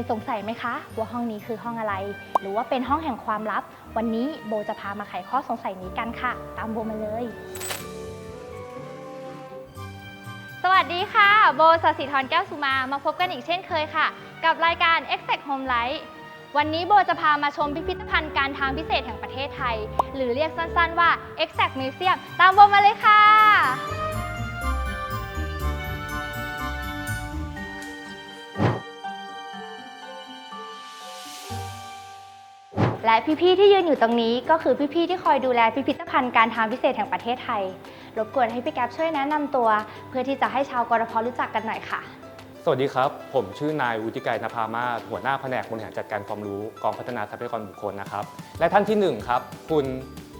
ยสงสัยไหมคะ ว่าห้องนี้คือห้องอะไร หรือว่าเป็นห้องแห่งความลับ วันนี้โบจะพามาไขข้อสงสัยนี้กันค่ะ ตามโบมาเลย สวัสดีค่ะ โบสศิธรแก้วสุมา มาพบกันอีกเช่นเคยค่ะ กับรายการ Exact Home Light วันนี้โบจะพามาชมพิพิธภัณฑ์การทางพิเศษแห่งประเทศไทย หรือเรียกสั้นๆว่า Exact Museum ตามโบมาเลยค่ะ และพี่ๆที่ยืนอยู่ตรงนี้ก็คือพี่ๆที่คอยดูแลพิพิธภัณฑ์การทางพิเศษแห่งประเทศไทย รบกวนให้พี่แก๊ปช่วยแนะนำตัว เพื่อที่จะให้ชาวกรพรู้จักกันหน่อยค่ะ สวัสดีครับ ผมชื่อนายวุฒิไกรนภามาศหัวหน้าแผนกบริหารจัดการความรู้กองพัฒนาทรัพยากรบุคคลนะครับ และท่านที่หนึ่งครับ คุณ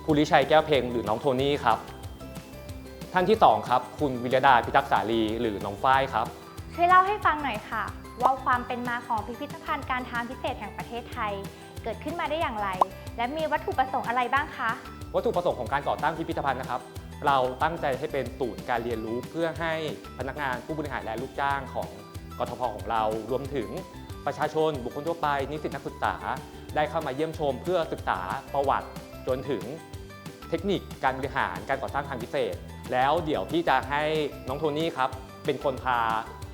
ภูริชัยแก้วเพลงหรือน้องโทนี่ครับ ท่านที่สองครับ คุณวิรดาพิทักษ์สาลีหรือน้องฝ้ายครับ ช่วยเล่าให้ฟังหน่อยค่ะ ว่าความเป็นมาของพิพิธภัณฑ์การทางพิเศษแห่งประเทศไทย เกิดขึ้นมาได้อย่างไร และมีวัตถุประสงค์อะไรบ้างคะ วัตถุประสงค์ของการก่อตั้งพิพิธภัณฑ์นะครับ เราตั้งใจให้เป็นศูนย์การเรียนรู้เพื่อให้พนักงานผู้บริหารและลูกจ้างของกทพของเรารวมถึงประชาชน บุคคลทั่วไป นิสิตนักศึกษา ได้เข้ามาเยี่ยมชม เพื่อศึกษาประวัติจนถึงเทคนิคการบริหารการก่อสร้างทางพิเศษ แล้วเดี๋ยวพี่จะให้น้องโทนี่ครับเป็นคนพา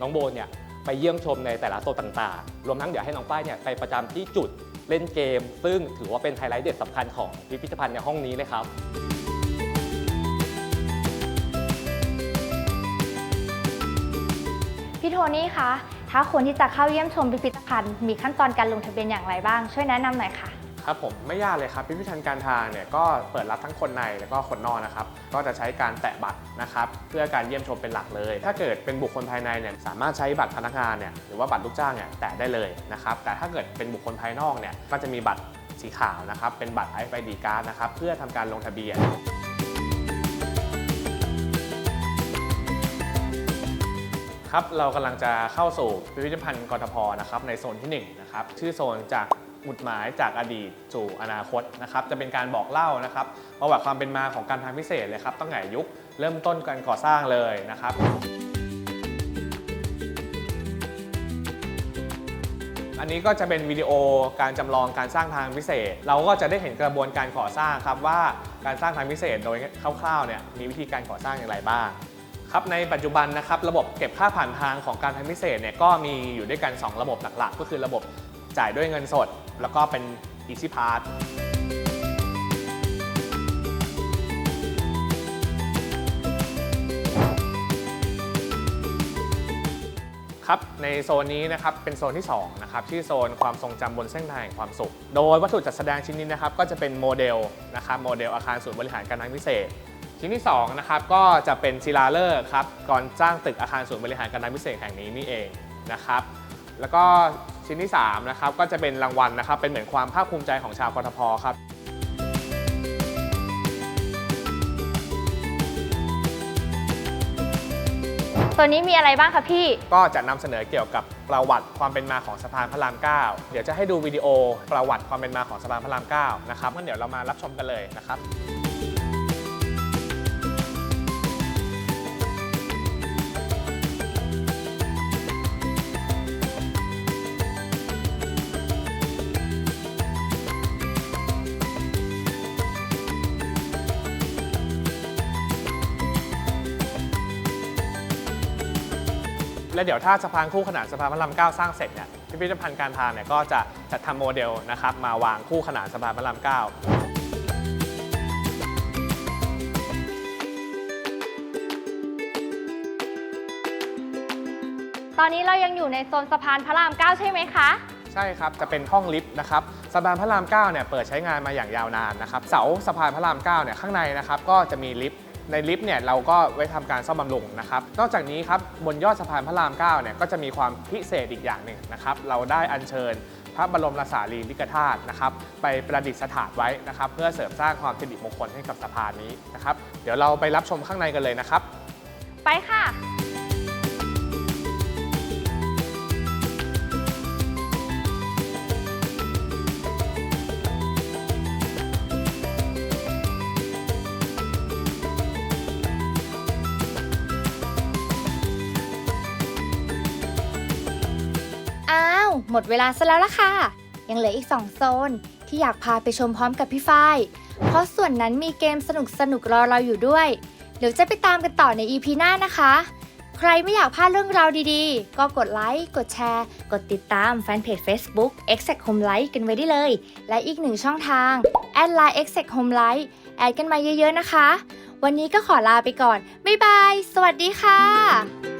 น้องโบเนี่ยไปเยี่ยมชมในแต่ละโซนต่างๆ รวมทั้งเดี๋ยวให้น้องป้ายเนี่ยไปประจำที่จุด เล่นเกม ซึ่งถือว่าเป็นไฮไลท์เด็ดสำคัญของพิพิธภัณฑ์ในห้องนี้เลยครับพี่โทนี่คะถ้าคนที่จะเข้าเยี่ยมชมพิพิธภัณฑ์มีขั้นตอนการลงทะเบียนอย่างไรบ้าง ช่วยแนะนำหน่อยค่ะ ครับผมไม่ยากเลยครับพิพิธภัณฑ์การทางเนี่ยก็เปิดรับทั้งคนในแล้วก็คนนอกนะครับก็จะใช้การแตะบัตรนะครับเพื่อการเยี่ยมชมเป็นหลักเลย ถ้าเกิดเป็นบุคคลภายในเนี่ยสามารถใช้บัตรพนักงานเนี่ยหรือว่าบัตรลูกจ้างเนี่ยแตะได้เลยนะครับแต่ถ้าเกิดเป็นบุคคลภายนอกเนี่ยก็จะมีบัตรสีขาวนะครับเป็นบัตร RFID card นะครับเพื่อทำการลงทะเบียนครับเรากำลังจะเข้าสู่พิพิธภัณฑ์กทพนะครับในโซนที่1นะครับชื่อโซนจาก หมุดหมายจากอดีตสู่อนาคตนะครับจะเป็นการบอกเล่านะครับประวัติความเป็นมาของการทางพิเศษเลยครับตั้งแต่ยุคเริ่มต้นการก่อสร้างเลยนะครับอันนี้ก็จะเป็นวิดีโอการจำลองการสร้างทางพิเศษ เราก็จะได้เห็นกระบวนการก่อสร้างครับว่าการสร้างทางพิเศษโดยคร่าวๆเนี่ยมีวิธีการก่อสร้างอย่างไรบ้างครับในปัจจุบันนะครับระบบเก็บค่าผ่านทางของการทางพิเศษเนี่ยก็มีอยู่ด้วยกัน 2 ระบบหลักๆ ก็คือระบบ จ่ายด้วยเงินสด แล้วก็เป็น Easy Pass ครับในโซนนี้นะครับเป็นโซนที่2นะครับชื่อโซนความทรงจำบนเส้นทางแห่งความสุข โดยวัตถุจัดแสดงชิ้นนี้นะครับก็จะเป็นโมเดลนะครับโมเดลอาคารศูนย์บริหารการทางพิเศษ ชิ้นที่2นะครับก็จะเป็นศิลาฤกษ์ครับก่อนสร้างตึกอาคารศูนย์บริหารการทางพิเศษแห่งนี้นี่เองนะครับแล้วก็ ชิ้นที่3นะครับก็จะเป็นรางวัลนะครับเป็นเหมือนความภาคภูมิใจของชาวกทพครับตัวนี้มีอะไรบ้างคะพี่ ก็จะนำเสนอเกี่ยวกับประวัติความเป็นมาของสะพานพระราม 9 เดี๋ยวจะให้ดูวิดีโอประวัติความเป็นมาของสะพานพระราม 9 นะครับงั้นเดี๋ยวเรามารับชมกันเลยนะครับ และเดี๋ยวถ้าสะพานคู่ขนานสะพานพระราม9สร้างเสร็จเนี่ยพิพิธภัณฑ์การทางเนี่ยก็จะจัดทำโมเดลนะครับมาวางคู่ขนานสะพานพระราม9ตอนนี้เรายังอยู่ในโซนสะพานพระราม 9 ใช่ไหมคะ ใช่ครับ จะเป็นห้องลิฟต์นะครับสะพานพระราม 9 เนี่ยเปิดใช้งานมาอย่างยาวนานนะครับ เสาสะพานพระราม 9 เนี่ยข้างในนะครับก็จะมีลิฟต์ ในลิฟต์เนี่ยเราก็ไว้ทำการซ่อมบำรุงนะครับนอกจากนี้ครับบนยอดสะพานพระราม9เนี่ยก็จะมีความพิเศษอีกอย่างหนึ่งนะครับเราได้อัญเชิญพระบรมราชาลีริกธาตุนะครับไปประดิษฐานไว้นะครับ เพื่อเสริมสร้างความสิริมงคลให้กับสะพานนี้นะครับ เดี๋ยวเราไปรับชมข้างในกันเลยนะครับ ไปค่ะ หมดเวลาซะแล้วล่ะค่ะ ยังเหลืออีก 2 โซน ที่อยากพาไปชมพร้อมกับพี่ฝ้าย เพราะส่วนนั้นมีเกมสนุกสนุกรอเราอยู่ด้วย เดี๋ยวจะไปตามกันต่อใน EP หน้านะคะ ใครไม่อยากพลาดเรื่องราวดีๆ ก็กดไลค์ กดแชร์ กดติดตามแฟนเพจ Facebook Exact Home Life กันไว้ได้เลย และอีกหนึ่งช่องทางแอดไลน์ Exact Home Life แอดกันมาเยอะๆนะคะ วันนี้ก็ขอลาไปก่อน บ๊ายบาย สวัสดีค่ะ